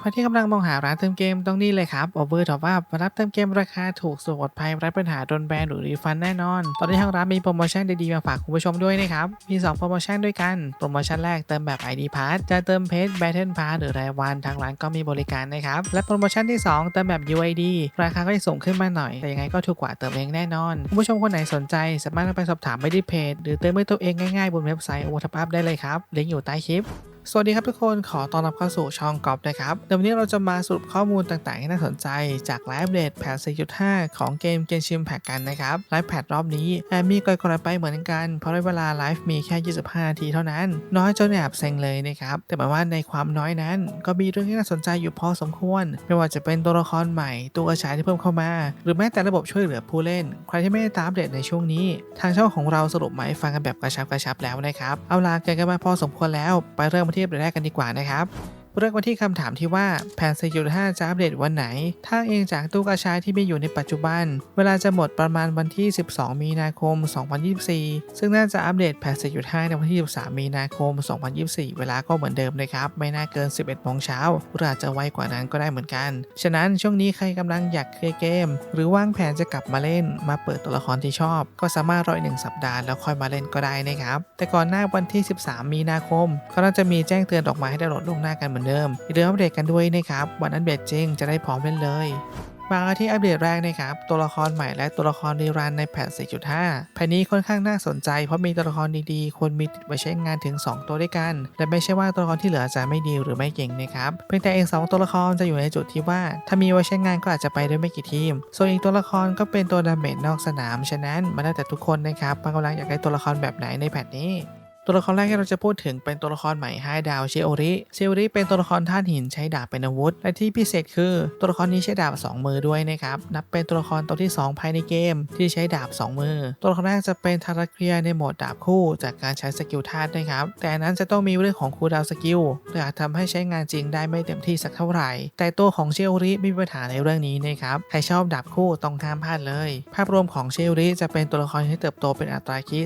ใครที่กำลังมองหาร้านเติมเกมต้องนี่เลยครับ Over Top Up มารับเติมเกมราคาถูกสุดปลอดภัยไร้ปัญหาโดนแบนหรือรีฟันแน่นอน ตอนนี้ทางร้านมีโปรโมชั่นดีๆมาฝากคุณผู้ชมด้วยนะครับ มี 2 โปรโมชั่นด้วยกัน โปรโมชั่นแรกเติมแบบ ID Pass จะเติมเพจ Battle Pass หรือรายวันทางร้านก็มีบริการนะครับ และโปรโมชั่นที่ 2 เติมแบบ UID ราคาก็จะสูงขึ้นมาหน่อย แต่ยังไงก็ถูกกว่าเติมเองแน่นอน คุณผู้ชมคนไหนสนใจ สามารถไปสอบถามไปที่เพจ หรือเติมด้วยตัวเองง่ายๆบนเว็บไซต์ Over Top Up ได้เลยครับลิงก์อยู่ใต้คลิป สวัสดีครับทุกคนขอต้อนรับเข้าสู่ช่องกอล์ฟนะครับเดี๋ยววันนี้เราจะมาสรุปข้อมูลต่างๆที่น่าสนใจ จากไลฟ์เดตแพท4.5 ของเกมเกนชิมแพกกันนะครับไลฟ์แพทรอบนี้แอบมีก่อยๆไปเหมือนกัน เพราะระยะเวลาไลฟ์มีแค่ 25 นาทีเท่านั้น น้อยจนแอบเซ็งเลยนะครับ แต่หมายว่าในความน้อยนั้น ก็มีเรื่องที่น่าสนใจอยู่พอสมควร ไม่ว่าจะเป็นตัวละครใหม่ตัวกระชายที่เพิ่มเข้ามา หรือแม้แต่ระบบช่วยเหลือผู้เล่น ใครที่ไม่ได้ตามเดตในช่วงนี้ ทางช่องของเราสรุปมาให้ฟังกันแบบกระชับกระชับแล้วนะครับเอาล่ะเกินกันมาพอสมควรแล้วไปเริ่มมาที่อัปเดตแรกกันดีกว่านะครับ เริ่มกันที่คำถามที่ว่าแผน 4.5 จะอัปเดตวันไหน ถ้าเองจากตู้กระชายที่มีอยู่ในปัจจุบัน เวลาจะหมดประมาณวันที่ 12 มีนาคม 2024 ซึ่งน่าจะอัปเดตแผน 4.5 ในวันที่ 13 มีนาคม 2024 เวลาก็เหมือนเดิมเลยครับ ไม่น่าเกิน 11โมงเช้าหรืออาจจะไวกว่านั้นก็ได้เหมือนกัน ฉะนั้นช่วงนี้ใครกำลังอยากเคลียร์เกม หรือวางแผนจะกลับมาเล่น มาเปิดตัวละครที่ชอบ ก็สามารถรออีกหนึ่งสัปดาห์แล้วค่อยมาเล่นก็ได้นะครับแต่ก่อนหน้าวันที่ 13 มีนาคมเขาน่าจะมีแจ้งเตือนออกมาให้ได้โหลดล่วงหน้ากันเหมือนเดิมอย่าลืมอัปเดตกันด้วยนะครับวันอัปเดตจริงจะได้พร้อมเล่นเลยมาที่อัปเดตแรกนะครับ ตัวละครใหม่และตัวละครรีรันในแพท4.5แพทนี้ค่อนข้างน่าสนใจเพราะมีตัวละครดีๆ ควรมีติดไว้ใช้งานถึง 2 ตัวด้วยกัน และไม่ใช่ว่าตัวละครที่เหลือจะไม่ดีหรือไม่เก่งนะครับ เพียงแต่เอง 2 ตัวละครจะอยู่ในจุดที่ว่า ถ้ามีไว้ใช้งานก็อาจจะไปด้วยไม่กี่ทีม ส่วนอีกตัวละครก็เป็นตัวดาเมจนอกสนาม ฉะนั้นมันแล้วแต่ทุกคนนะครับบางกำลังอยากได้ตัวละครแบบไหนในแพทนี้ ตัวละครแรกที่เราจะพูดถึงเป็นตัวละครใหม่5ดาวเชโอริเชโอริเป็นตัวละครธาตุหินใช้ดาบเป็นอาวุธ และที่พิเศษคือตัวละครนี้ใช้ดาบ 2 มือด้วยนะครับนับเป็นตัวละครตัวที่ 2 ภายในเกม ที่ใช้ดาบ 2 มือ ตัวละครแรกจะเป็นทาราเคียในโหมดดาบคู่จากการใช้สกิลธาตุนะครับแต่นั้นจะต้องมีเรื่องของคูดาวสกิลเพื่อาจทำให้ใช้งานจริงได้ไม่เต็มที่สักเท่าไหร่ แต่ตัวของเชโอริไม่มีปัญหาในเรื่องนี้นะครับใครชอบดาบคู่ต้องห้ามพลาดเลย ภาพรวมของเชโอริจะเป็นตัวละครที่เติบโตเป็นอัตราคี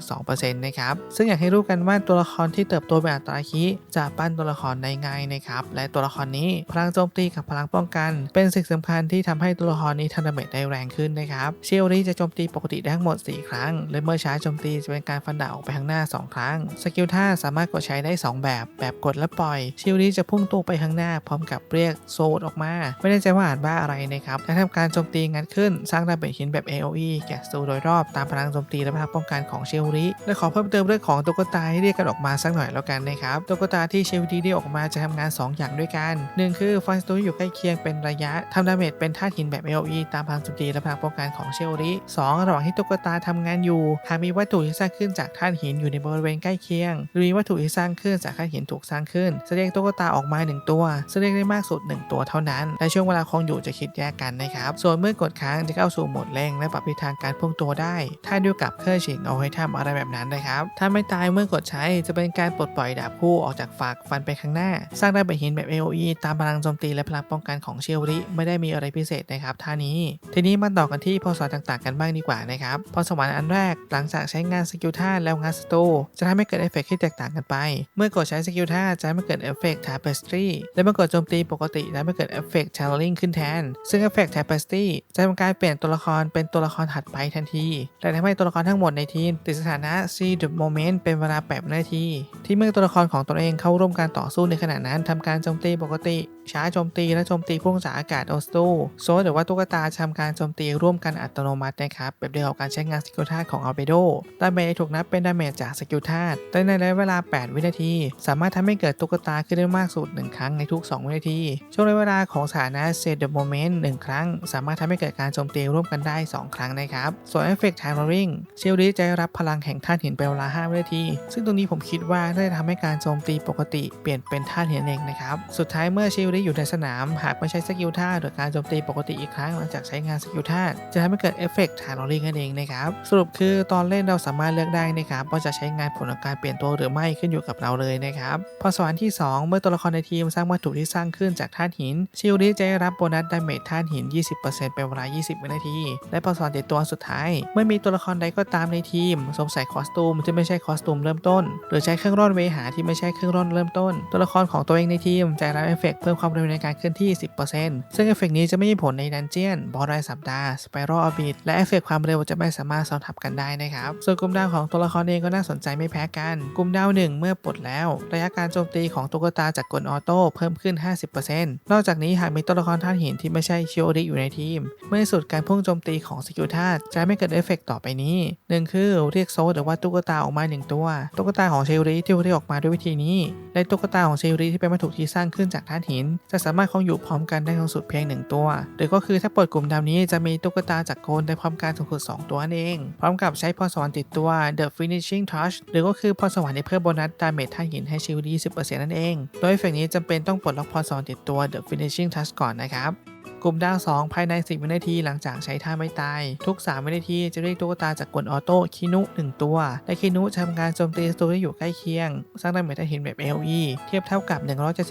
19.2%นะครับซึ่งอยากให้รู้กันว่าตัวละครที่เติบโตแบบอัตราคีจะปั้นตัวละครได้ง่ายนะครับและตัวละครนี้พลังโจมตีกับพลังป้องกัน เป็นสิ่งสำคัญที่ทำให้ตัวละครนี้ทำดาเมจได้แรงขึ้นนะครับเชลลี่จะโจมตีปกติได้ทั้งหมด 4 ครั้ง และเมื่อใช้โจมตีจะเป็นการฟันดาบออกไปข้างหน้า 2 ครั้ง สกิลท่าสามารถกดใช้ได้ 2 แบบ แบบกดและปล่อยเชลลี่จะพุ่งตัวไปข้างหน้าพร้อมกับเรียกโซดออกมา ไม่แน่ใจว่าอ่านว่าอะไรนะครับและทำการโจมตีงัดขึ้น สร้างดาเมจหินแบบ AOE แก่ศัตรูโดยรอบตามพลังโจมตีและพลังป้องกันของเชลลี่และขอเพิ่มเติมเรื่องของตุ๊ตุ๊กตาให้เรียกกันออกมาสักหน่อยแล้วกันนะครับตุ๊กตาที่เชลดีได้ออกมาจะทำงาน 2 อย่างด้วยกัน 1 คือฟันสตูอยู่ใกล้เคียงเป็นระยะทำดาเมจเป็นธาตุหินแบบ AOE ตามพลังโจมตีและพลังป้องกันของเชลลี2ระหว่างที่ตุ๊กตาทำงานอยู่หากมีวัตถุที่สร้างขึ้นจากธาตุหินอยู่ในบริเวณใกล้เคียง หรือมีวัตถุที่สร้างขึ้นจากธาตุหินถูกสร้างขึ้นแสดงตุ๊กตาออกมา 1 ตัวแสดงได้มากสุด 1 ตัวเท่านั้นและช่วงเวลาคงอยู่จะคิดแยกกันนะครับส่วนเมื่อกดค้างจะเข้าสู่โหมดเร่งและปรับทิศทางการพุ่งตัวได้ ถ้าด้วยกับเครื่องฉิงเอาไว้ทำอะไรแบบนั้นนะครับถ้าไม่ตายเมื่อกดใช้จะเป็นการปลดปล่อยดาบคู่ออกจากฝักฟันไปข้างหน้า สร้างได้แบบหินแบบ AOE ตามพลังโจมตีและพลังป้องกันของเชลริไม่ได้มีอะไรพิเศษนะครับท่านี้ ทีนี้มาต่อกันที่พอสอนต่างๆกันบ้างดีกว่านะครับพอสวรรค์อันแรกหลังจากใช้งานสกิลท่าแล้วงานสตูจะทำให้เกิดเอฟเฟกที่แตกต่างกันไป เมื่อกดใช้สกิลท่าจะทำให้เกิดเอฟเฟกต์ทาเปสตรีและเมื่อกดโจมตีปกติจะทำให้เกิดเอฟเฟกต์ชาร์ลิงขึ้นแทน ซึ่งเอฟเฟกต์ทาเปสตรีจะทำการเปลี่ยนตัวละครเป็นตัวละครถัดไปทันทีและทำให้ตัวละครทั้งหมดในทีมติดสถานะ See the Moment เป็นเวลา8วินาที ที่เมื่อตัวละครของตนเองเข้าร่วมการต่อสู้ในขณะนั้นทำการโจมตีปกติ ช้าโจมตีและโจมตีพุ่งจากอากาศโอสตูโซหรือว่าตุ๊กตาทำการโจมตีร่วมกันอัตโนมัตินะครับแบบเดียวกับการใช้งานสกิลธาตุของอัลเบโดดาเมจถูกนับเป็นดาเมจจากสกิลธาตุแต่ในระยะเวลา 8 วินาที สามารถทำให้เกิดตุ๊กตาขึ้นได้มากสุด 1 ครั้งในทุก 2 วินาที ช่วงระยะเวลาของสถานะเซตเดอะโมเมนต์หครั้ง สามารถทำให้เกิดการโจมตีร่วมกันได้ 2 ครั้งนะครับส่วนเอฟเฟกต์ไทม์ริงเชลลีจะรับพลังแห่งธาตุหินเป็นเวลา5วินาทีซึ่งตรงนี้ผมคิดว่าน่าจะทำให้การโจมตีปกติเปลี่ยนเป็นธาตุหินเองนะครับ สุดท้ายเมื่อเชลลีอยู่ในสนาม หากไม่ใช้สกิลธาหรือการโจมตีปกติอีกครั้งหลังจากใช้งานสกิลธาจะทำให้เกิดเอฟเฟกต์ไทม์ริงนั่นเองนะครับ สรุปคือตอนเล่นเราสามารถเลือกได้นะครับว่าจะใช้งานผลของการเปลี่ยนตัวหรือไม่ขึ้นอยู่กับเราเลยนะครับพอสวรรค์ที่ 2 เมื่อตัวละครในทีมสร้างวัตถุที่สร้างขึ้นจากธาตุหิน ชิลลีจะได้รับโบนัสดาเมจธาตุหิน 20%เป็นเวลา 20 วินาที และพอสวรรค์ติดตัวสุดท้าย เมื่อมีตัวละครใดก็ตามในทีมสวมใส่คอสตูมที่ไม่ใช่คอสตูมเริ่มต้นหรือใช้เครื่องร่อนเวหาที่ไม่ใช่เครื่องร่อนเริ่มต้น ตัวละครของตัวเองในทีมจะรับเอฟเฟกต์เพิ่มความเร็วในการเคลื่อนที่ 10%ซึ่งเอฟเฟกต์นี้จะไม่มีผลในดันเจียน บอสรายสัปดาห์สไปรัลออบิทและเอฟเฟกต์ความเร็วจะไม่สามารถซ้อนทับกันได้นะครับ ส่วนกลุ่มดาวของตัวละครเองก็น่าสนใจไม่แพ้กัน กลุ่มดาวหนึ่งเมื่อปลดแล้ว ระยะการโจมตีของตุ๊กตาจากกลออโต้เพิ่มขึ้น 50%นอกจากนี้หากมีตัวละครธาตุหินที่ไม่ใช่ชิโอริอยู่ในทีม เมื่อสุดการพุ่งโจมตีของสกิลธาตุจะไม่เกิดเอฟเฟกต่อไปนี้หนึ่งคือเรียกโซหรือว่าตุ๊กตาออกมาหนึ่งตัวตุ๊กตาของเชิโอริที่เรียกออกมาด้วยวิธีนี้ และตุ๊กตาของเชิโอริที่เป็นวัตถุที่สร้างขึ้นจากธาตุหิน จะสามารถคงอยู่พร้อมกันได้ทั้งสุดเพียงหนึ่งตัว หรือก็คือถ้าเปิดกลุ่มดาวนี้จะมีตุ๊กตาจากโกนได้พร้อมกันสูงสุด2ตัวนั่นเอง พร้อมกับใช้พรสวรรค์ติดตัว The Finishing Touch หรือก็คือพรสวรรค์ที่เพิ่มโบนัสดาเมจธาตุหินให้เชิโอริ10%นั่นเอง โดยเอฟเฟกต์นี้จำเป็นต้องปลดล็อกพรสวรรค์ติดตัว The Finishing Touch ก่อนนะครับ กลุ่มดาว 2 ภายใน 10 วินาทีหลังจากใช้ท่าไม่ตาย ทุก 3 วินาทีจะเรียกตุ๊กตาจากกลออโต้คินุ 1 ตัว และคินุทำการโจมตีศัตรูที่อยู่ใกล้เคียง สร้างดาเมจให้เห็นแบบ AOE เทียบเท่ากับ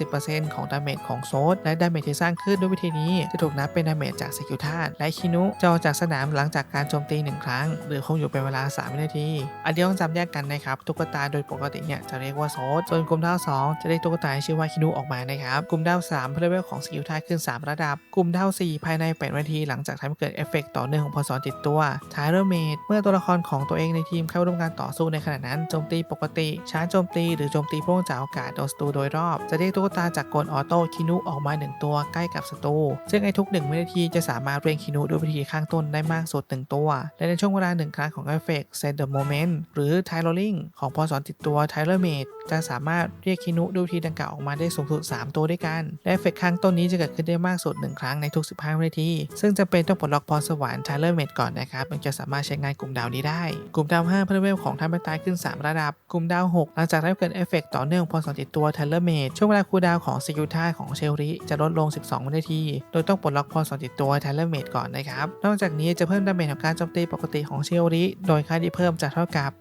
170%ของดาเมจของโซดและดาเมจที่สร้างขึ้นด้วยวิธีนี้จะถูกนับเป็นดาเมจจากสกิลธาตุและคินุจะออกจากสนามหลังจากการโจมตี 1 ครั้ง หรือคงอยู่เป็นเวลา 3 วินาทีอันเดียวต้องจำแยกกันนะครับตุ๊กตาโดยปกติเนี่ยจะเรียกว่าโซดส่วนกลุ่มดาว 2 จะเรียกตุ๊กตาที่ชื่อว่าคินุออกมานะครับกลุ่มดาว3เลเวลของสกิลธาตุขึ้น 3 ระดับกลุ่มดาว4 ภายใน 8 นาที หลังจากทำให้เกิดเอฟเฟกต์ต่อเนื่องของพรสวรรค์ติดตัวทายเรอร์เมดเมื่อตัวละครของตัวเองในทีมเข้าร่วมการต่อสู้ในขณะนั้นโจมตีปกติชาร์จโจมตีหรือโจมตีพุ่งจากอากาศโดนศัตรูโดยรอบ จะเรียกตุ๊กตาจากกลออโต้คินุออกมา 1 ตัวใกล้กับศัตรูซึ่งในทุก1วินาทีจะสามารถเรียงคินุด้วยวิธีข้างต้นได้มากสุด1ตัว และในช่วงเวลา1ครั้งของเอฟเฟกต์ Set the Moment หรือ t i l e r i n g ของพรสวรติดตัว t i l e r m a d e จะสามารถเรียกคินุด้วยวิธีดังกล่าวออกมาได้สูงสุด 3 ตัวด้วยกันและเอฟเฟกต์ข้างต้นนี้จะเกิดขึ้นได้มากสุด1ครั้งในทุก 15 วินาที ซึ่งจะเป็นต้องปลดล็อกพรสวรรค์ t i l e r m a d e ก่อนนะครับถึงจะสามารถใช้งานกลุ่มดาวนี้ได้ กลุ่มดาว5เพิ่มเวลของท่านไม่ตายขึ้น 3 ระดับ กลุ่มดาว 6 หลังจากได้เกิดเอฟเฟกต์ต่อเนื่องพรสวรรค์ติดตัว t i l e r m a d e ช่วงเวลาคูดาวของสกิลท่าของเชลริจะลดลง 12 วินาที โดยต้องปลดล็อกพรสวรรค์ติดตัว t i l e r m a d e ก่อนนะครับ นอกจากนี้จะเพิ่มดาเมจของการโจมตีปกติของเชลริโดยค่าที่เพิ่มจะเท่ากับ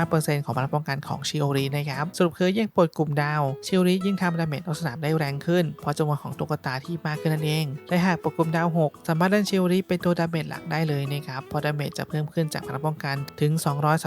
235%ของพลังป้องกันของเชลรินะครับสรุปคือยิ่งปลดกลุ่มดาวเชลริยิ่งทำดาเมจนอกสนามได้แรงขึ้นเพราะจำนวนของตุ๊กตาที่มากขึ้นนั่นเองและหากปกกลุ่มดาว6สามารถเล่นเชลริเป็นตัวดาเมจหลักได้เลยนะครับพอดาเมจจะเพิ่มขึ้นจากพลังป้องกันถึง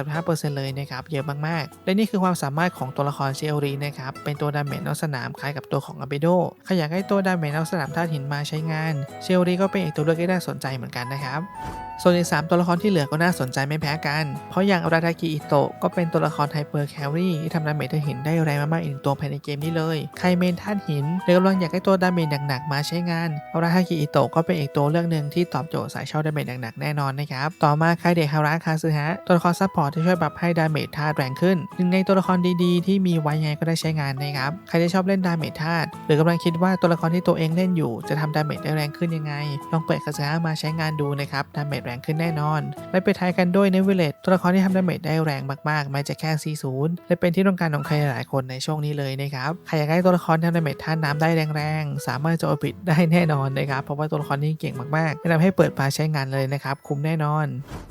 235%เลยนะครับเยอะมากๆ และนี่คือความสามารถของตัวละครเชลรินะครับเป็นตัวดาเมจนอกสนามคล้ายกับตัวของอาเบโดใครอยากให้ตัวดาเมจนอกสนามธาตุหินมาใช้งาน เชลรีก็เป็นอีกตัวเลือกที่น่าสนใจเหมือนกันนะครับ ส่วนอีก 3 ตัวละครที่เหลือก็น่าสนใจไม่แพ้กัน เพราะอย่างอาราทากิอิโตะก็เป็นตัวละครไฮเปอร์แครี่ที่ทำดาเมจธาตุหินได้แรงมากๆอีกหนึ่งตัวภายในเกมนี้เลย ใครเมนธาตุหินหรือกำลังอยากให้ตัวดาเมจหนักๆมาใช้งานอาราทากิอิโตะก็เป็นอีกตัวเลือกหนึ่งที่ตอบโจทย์สายเช่าดาเมจหนักๆแน่นอนนะครับ ต่อมาใครเดฮาระคาซึฮะตัวละครซัพพอร์ตที่ช่วยปรับให้ดาเมจธาตุแรงขึ้น หนึ่งในตัวละครดีๆ ที่มีไว้ยังไงก็ได้ใช้งานนะครับ ใครที่ชอบเล่นดาเมจธาตุหรือกำลังคิดว่าตัวละครที่ตัวเองเล่นอยู่ จะทำดาเมจได้แรงขึ้นยังไง ลองเปิดคาซึฮะมาใช้งานดูนะครับดาเมจรงขึ้นแน่นอน และไปทายกันด้วยเนวิเลตตัวละครที่ทำดาเมจได้แรงมากๆแม้จะแค่ 40 และเป็นที่ต้องการของใครหลายคนในช่วงนี้เลยนะครับใครอยากให้ตัวละครทำดาเมจท่าน้ำได้แรงๆ สามารถจะเอาผิดได้แน่นอนนะครับ เพราะว่าตัวละครนี้เก่งมากๆแนะนำให้เปิดมาใช้งานเลยนะครับ คุ้มแน่นอน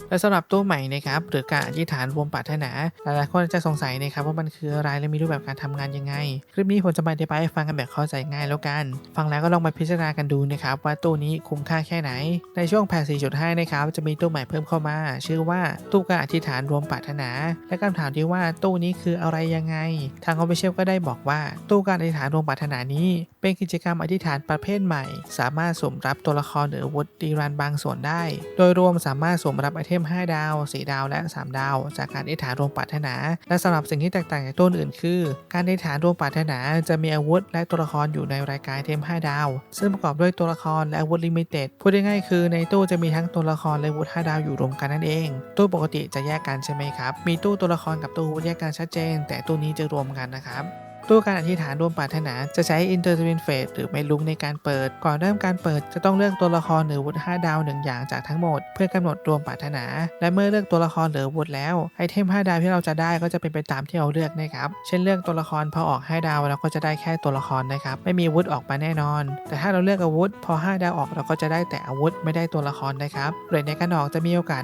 และสำหรับตู้ใหม่นะครับหรือการอธิษฐานรวมปรารถนาหลายๆคนจะสงสัยนะครับว่ามันคืออะไรและมีรูปแบบการทำงานยังไง คลิปนี้ผมจะมาอธิบายให้ฟังกันแบบเข้าใจง่ายแล้วกัน ฟังแล้วก็ลองไปพิจารณากันดูนะครับว่าตู้นี้คุ้มค่าแค่ไหน ในช่วงแพท4.5นะครับจะมีตู้ใหม่เพิ่มเข้ามา ชื่อว่าตู้การอธิษฐานรวมปรารถนา และคำถามที่ว่าตู้นี้คืออะไรยังไง ทางออฟฟิเชียลก็ได้บอกว่า ตู้การอธิษฐานรวมปรารถนานี้ เป็นกิจกรรมอธิษฐานประเภทใหม่ สามารถสมรับตัวละครหรือวุธดีรันบางส่วนได้ โดยรวมสามารถสมรับไอเทม 5 ดาว 4 ดาวและ 3 ดาว จากการอธิษฐานรวมปรารถนา และสำหรับสิ่งที่แตกต่างจากตู้อื่นคือ การอธิษฐานรวมปรารถนาจะมีอาวุธและตัวละครอยู่ในรายการไอเทม 5 ดาว ซึ่งประกอบด้วยตัวละครและอาวุธลิมิเต็ดพูดง่ายๆคือในตู้จะมีทั้งตัวละครและอาวุธ5ดาวอยู่รวมกันนั่นเอง ตู้ปกติจะแยกกันใช่ไหมครับ มีตู้ตัวละครกับตู้วุธแยกกันชัดเจน แต่ตู้นี้จะรวมกันนะครับ ตู้การอธิษฐานรวมปรารถนาจะใช้ Intertwin Phase หรือไม่ลุงในการเปิด ก่อนเริ่มการเปิดจะต้องเลือกตัวละครหรือวุธ5ดาว1อย่างจากทั้งหมด เพื่อกำหนดรวมปรารถนา และเมื่อเลือกตัวละครหรือวุธแล้วไอเทม 5 ดาวที่เราจะได้ก็จะเป็นไปตามที่เราเลือกนะครับเช่นเลือกตัวละครพอออก 5 ดาวเราก็จะได้แค่ตัวละครนะครับไม่มีวุธออกมาแน่นอน แต่ถ้าเราเลือกอาวุธ พอ 5 ดาวออกเราก็จะได้แต่อาวุธไม่ได้ตัวละครนะครับเรทในการออกจะมีโอกาส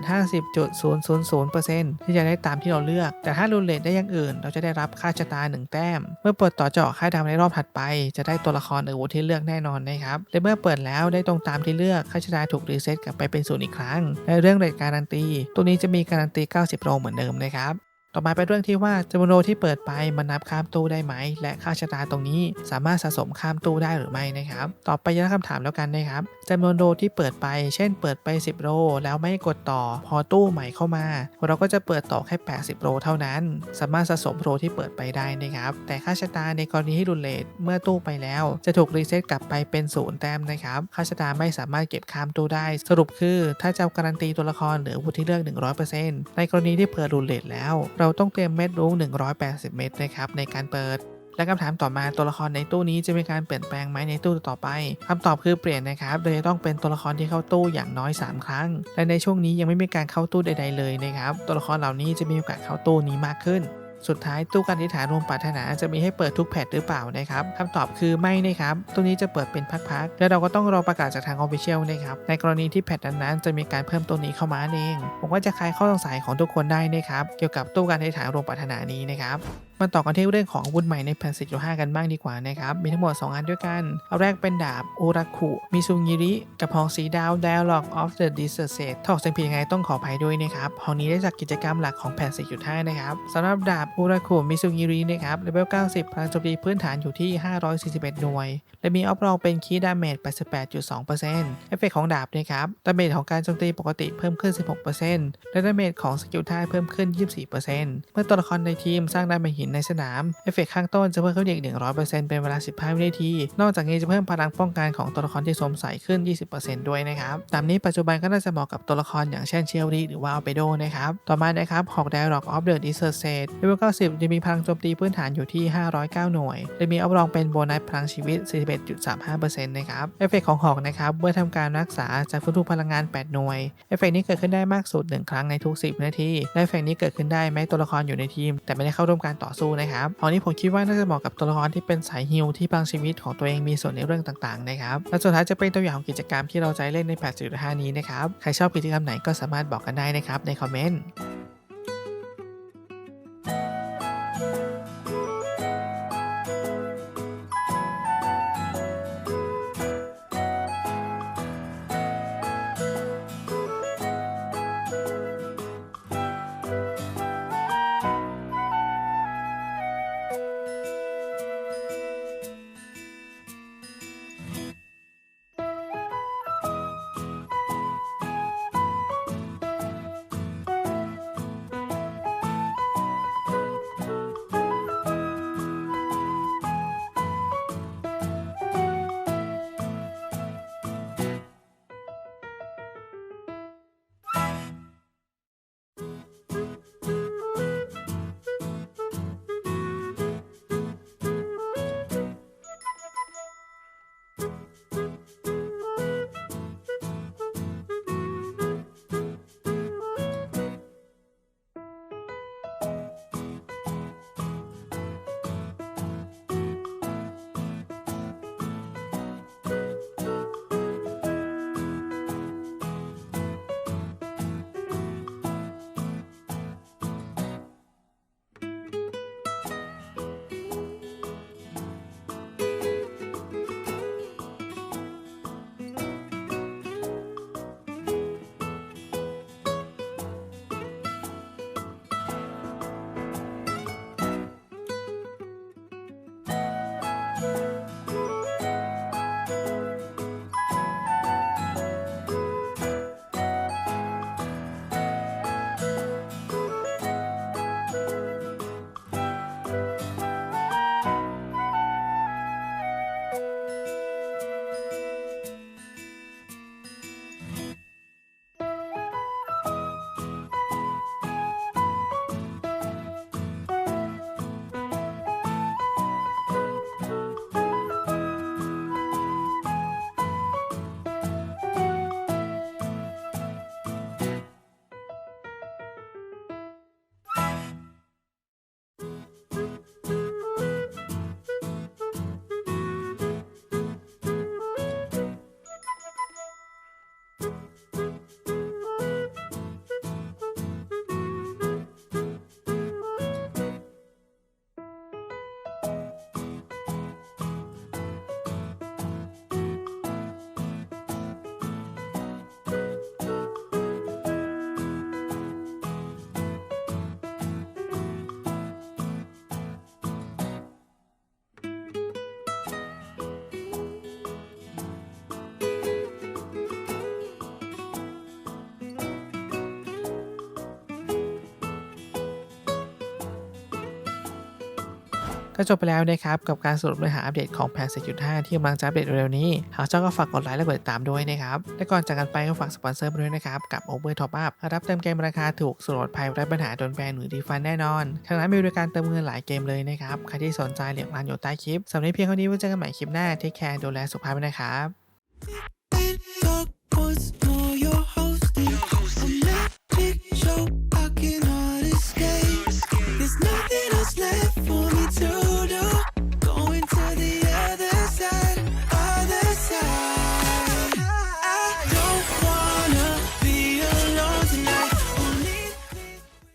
50.000%ที่จะได้ตามที่เราเลือก แต่ถ้ารูเลทได้อย่างอื่น เราจะได้รับค่าชะตา 1 แต้มเมื่อเปิดต่อเจาะค่าดำในรอบถัดไป จะได้ตัวละครหรือวุธที่เลือกแน่นอนนะครับและเมื่อเปิดแล้วได้ตรงตามที่เลือกค่าชะตาถูกรีเซ็ตกลับไปเป็นศูนย์อีกครั้งในเรื่องเรทการันตี ตัวนี้จะมีการันตี 90โลเหมือนเดิมนะครับ ต่อมาเป็นเรื่องที่ว่าจำนวนโลที่เปิดไปมันนับข้ามตู้ได้ไหม และค่าชะตาตรงนี้สามารถสะสมข้ามตู้ได้หรือไม่นะครับต่อไปยังคำถามแล้วกันนะครับจำนวนโลที่เปิดไป เช่น เปิดไป 10 โลแล้วไม่กดต่อ พอตู้ใหม่เข้ามา เราก็จะเปิดต่อแค่ 80 โลเท่านั้น สามารถสะสมโลที่เปิดไปได้นะครับ แต่ค่าชะตาในกรณีที่รุนเลทเมื่อตู้ไปแล้ว จะถูกรีเซ็ตกลับไปเป็นศูนย์แต้มนะครับค่าชะตาไม่สามารถเก็บข้ามตู้ได้ สรุปคือ ถ้าจะการันตีตัวละครหรือวุฒิเลือก 100%ในกรณีที่เปิดรุนเลทแล้วเราราต้องเตรียมเม็ดรุ้ง180 เม็ดนะครับในการเปิด และคำถามต่อมาตัวละครในตู้นี้จะมีการเปลี่ยนแปลงไหมในตู้ต่อไปคำตอบคือเปลี่ยนนะครับโดยจะต้องเป็นตัวละครที่เข้าตู้อย่างน้อย 3 ครั้ง และในช่วงนี้ยังไม่มีการเข้าตู้ใด ๆ เลยนะครับตัวละครเหล่านี้จะมีโอกาสเข้าตู้นี้มากขึ้น สุดท้ายตู้การอธิษฐานรวมปรารถนาจะมีให้เปิดทุกแพทหรือเปล่านะครับคำตอบคือไม่นะครับตัวนี้จะเปิดเป็นพักๆและเราก็ต้องรอประกาศจากทางออฟฟิเชียลนะครับในกรณีที่แพทนั้นๆจะมีการเพิ่มตัวนี้เข้ามาเองผมว่าจะคลายข้อสงสัยของทุกคนได้นะครับเกี่ยวกับตู้การอธิษฐานรวมปรารถนานี้นะครับมาต่อกันที่เรื่องของอาวุธใหม่ในแพท10.5กันบ้างดีกว่านะครับ มีทั้งหมด 2 อันด้วยกันเอาแรกเป็นดาบโอราคุมิซุงิริ กับหอกสีดาว Dialogue of the Desert Sage ถ้าออกเสียงผิดยังไงต้องขออภัยด้วยนะครับหอกนี้ได้จากกิจกรรมหลักของแพท10.5นะครับสำหรับดาบโอราคุมิซุงิรินะครับเลเวล 90 พลังโจมตีพื้นฐานอยู่ที่ 541 หน่วย และมีออฟรองเป็นคีดาเมจ 88.2%เอฟเฟกของดาบนะครับดาเมจของการโจมตีปกติเพิ่มขึ้น 16%และดาเมจของสกิลท่าเพิ่มขึ้น 24%เมื่อตัวละครในทีมสร้างดาเมจหินในสนามเอฟเฟกข้างต้นจะเพิ่มขึ้นอีก 100%เป็นเวลา 15 วินาที นอกจากนี้จะเพิ่มพลังป้องกันของตัวละครที่สวมใส่ขึ้น 20%ด้วยนะครับตามนี้ปัจจุบันก็น่าจะเหมาะกับตัวละครอย่างเช่นเชลลีหรือว่าอัลเปโดนะครับต่อมานะครับหอก Dialogue of the Desert Sage เลเวล90 จะมีพลังโจมตีพื้นฐานอยู่ที่ 509 หน่วย และมีอัพรองเป็นโบนัสพลังชีวิต 41.35%นะครับ เอฟเฟกของหอกนะครับ เมื่อทำการรักษาจะฟื้นฟูพลังงาน 8 หน่วย เอฟเฟกนี้เกิดขึ้นได้มากสุด 1 ครั้งในทุก 10 นาที และเอฟเฟกนี้เกิดขึ้นได้แม้ตัวละครอยู่ในทีม แต่ไม่ได้เข้าร่วมการต่อสู้นะครับหอกนี้ผมคิดว่าน่าจะเหมาะกับตัวละครที่เป็นสายฮิลที่พลังชีวิตของตัวเองมีส่วนในเรื่องต่างๆนะครับ และสุดท้ายจะเป็นตัวอย่างของกิจกรรมที่เราจะเล่นใน8.5นี้นะครับ ใครชอบกิจกรรมไหนก็สามารถบอกกันได้นะครับในคอมเมนต์ ก็จบไปแล้วนะครับกับการสรุปเนื้อหาอัปเดตของแพน4.5ที่กำลังจะอัปเดตเร็วๆนี้ หากชอบก็ฝากกดไลค์และกดติดตามด้วยนะครับ และก่อนจากกันไปก็ฝากสปอนเซอร์ไปด้วยนะครับ กับ Over Top Up รับเติมเกมราคาถูกสะดภัยไร้ปัญหาโดนแบนหรือดีฟันแน่นอนทางร้านมีบริการเติมเงินหลายเกมเลยนะครับใครที่สนใจเหลียงร้านอยู่ใต้คลิปสำหรับนี้เพียงเท่านี้ไว้เจอกันใหม่คลิปหน้าเทคแคร์ดูแลสุขภาพนะครับ